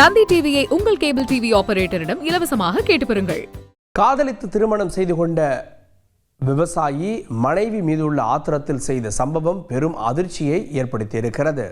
தந்தி டிவியை உங்கள் cable TV ஆபரேட்டரிடம் இலவசமாக கேட்டு பெறுங்கள் காதலித்து திருமணம் செய்து கொண்ட விவசாயி மனைவி மீது உள்ள ஆத்திரத்தில் செய்த சம்பவம் பெரும் அதிர்ச்சியை ஏற்படுத்தியிருக்கிறது.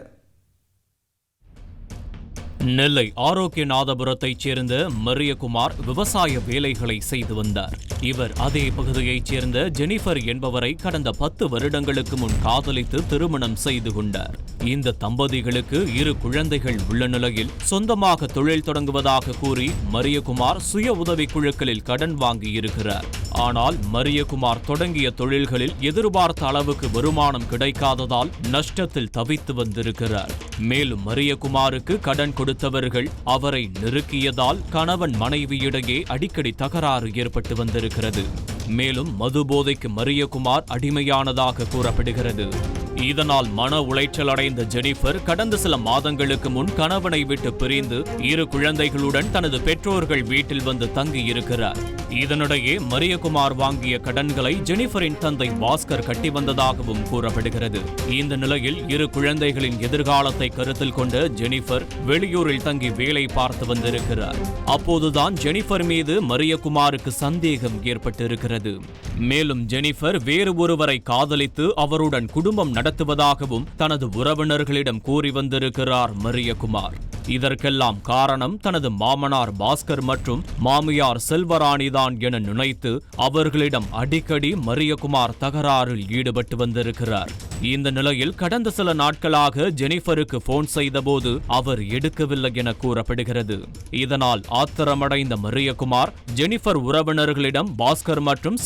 நெல்லை ஆரோக்கியநாதபுரத்தைச் சேர்ந்த மரியகுமார் விவசாய வேலைகளை செய்து வந்தார். இவர் அதே பகுதியைச் சேர்ந்த ஜெனிஃபர் என்பவரை கடந்த பத்து வருடங்களுக்கு முன் காதலித்து திருமணம் செய்து கொண்டார். இந்த தம்பதிகளுக்கு இரு குழந்தைகள் உள்ள நிலையில் சொந்தமாக தொழில் தொடங்குவதாக கூறி மரியகுமார் சுய உதவிக் குழுக்களில் கடன் வாங்கியிருக்கிறார் ஆனால் மரியகுமார் தொடங்கிய தொழில்களில் எதிர்பார்த்த அளவுக்கு வருமானம் கிடைக்காததால் நஷ்டத்தில் தவித்து வந்திருக்கிறார். மேலும் மரியகுமாருக்கு கடன் கொடுத்தவர்கள் அவரை நெருக்கியதால் கணவன் மனைவியிடையே அடிக்கடி தகராறு ஏற்பட்டு வந்திருக்கிறது. மேலும் மது போதைக்கு மரியகுமார் அடிமையானதாக கூறப்படுகிறது. இதனால் மன உளைச்சல் அடைந்த ஜெனிஃபர் கடந்த சில மாதங்களுக்கு முன் கணவனை விட்டு பிரிந்து இரு குழந்தைகளுடன் தனது பெற்றோர்கள் வீட்டில் வந்து தங்கியிருக்கிறார். இதனிடையே மரியகுமார் வாங்கிய கடன்களை ஜெனிஃபரின் தந்தை பாஸ்கர் கட்டி வந்ததாகவும் கூறப்படுகிறது. இந்த நிலையில் இரு குழந்தைகளின் எதிர்காலத்தை கருத்தில் கொண்ட ஜெனிஃபர் வெளியூரில் தங்கி வேலை பார்த்து வந்திருக்கிறார். அப்போதுதான் ஜெனிஃபர் மீது மரியகுமாருக்கு சந்தேகம் ஏற்பட்டிருக்கிறது. மேலும் ஜெனிஃபர் வேறு ஒருவரை காதலித்து அவருடன் குடும்பம் நடத்துவதாகவும் தனது உறவினர்களிடம் கூறி வந்திருக்கிறார் மரியகுமார். இதற்கெல்லாம் காரணம் தனது மாமனார் பாஸ்கர் மற்றும் மாமியார் செல்வராணிதான் என நினைத்து அவர்களிடம் அடிக்கடி மரியகுமார் தகராறில் ஈடுபட்டு வந்திருக்கிறார். இந்த நிலையில் கடந்த சில நாட்களாக ஜெனிஃபருக்கு போன் செய்தபோது அவர் எடுக்கவில்லை என கூறப்படுகிறது. இதனால் ஆத்திரமடைந்த மரியகுமார் ஜெனிஃபர் உறவினர்களிடம் பாஸ்கர் மற்றும்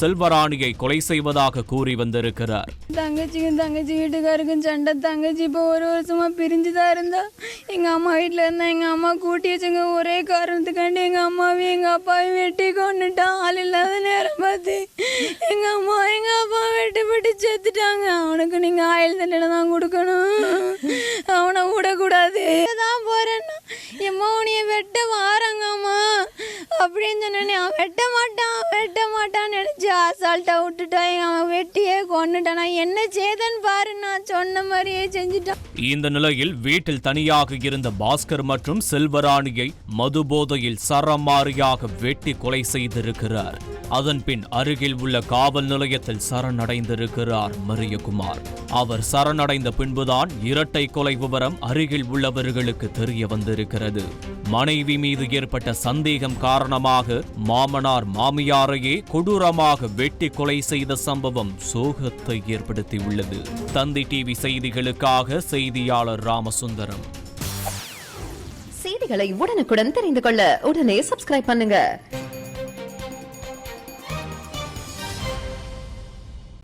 செல்வராணியை கொலை செய்வதாக கூறி வந்திருக்கிறார். தங்கச்சிக்கும் தங்கச்சி வீட்டுக்காருக்கும் சண்டை தங்கச்சி இப்போ ஒரு வருஷமா பிரிஞ்சுதான் இருந்தா எங்க அம்மா வீட்டில் இருந்தா எங்க அம்மா கூட்டி வச்சுங்க ஒரே காரணத்துக்காண்டி எங்க அம்மாவையும் எங்க அப்பாவையும் வெட்டி கொண்டுட்டான் ஆள் இல்லாத நேரம் பார்த்து எங்க அம்மா எங்க அப்பா வெட்டுப்பட்டு செத்துட்டாங்க. அவனுக்கு நீங்க ஆயுள் தண்டனை தான் கொடுக்கணும். அவனை விடக்கூடாது. தான் போறேன்னா என் உனிய வெட்ட வாராங்க அம்மா அப்படின்னு சொன்ன அடிச்சு அசால்ட்டா விட்டுட்டான் அவன் வெட்டியே கொண்டுட்டான் நான் என்ன சேதன் பாரு நான் சொன்ன மாதிரியே செஞ்சுட்டான். இந்த நிலையில் வீட்டில் தனியாக இருந்த பாஸ்கர் மற்றும் செல்வராணியை மது போதையில் சரமாரியாக வெட்டி கொலை செய்திருக்கிறார். அதன் பின் அருகில் உள்ள காவல் நிலையத்தில் சரணடைந்திருக்கிறார் மரியகுமார். அவர் சரணடைந்த பின்புதான் இரட்டை கொலை விவரம் அருகில் உள்ளவர்களுக்கு தெரிய வந்திருக்கிறது. மனைவி மீது ஏற்பட்ட சந்தேகம் காரணமாக மாமனார் மாமியாரையே கொடூரமாக வெட்டி கொலை செய்த சம்பவம் சோகத்தை ஏற்படுத்தியுள்ளது. தந்தி டிவி செய்திகளுக்காக செய்தியாளர் ராமசுந்தரம். செய்திகளை உடனுக்குடன் தெரிந்து கொள்ள உடனே சப்ஸ்கிரைப் பண்ணுங்க.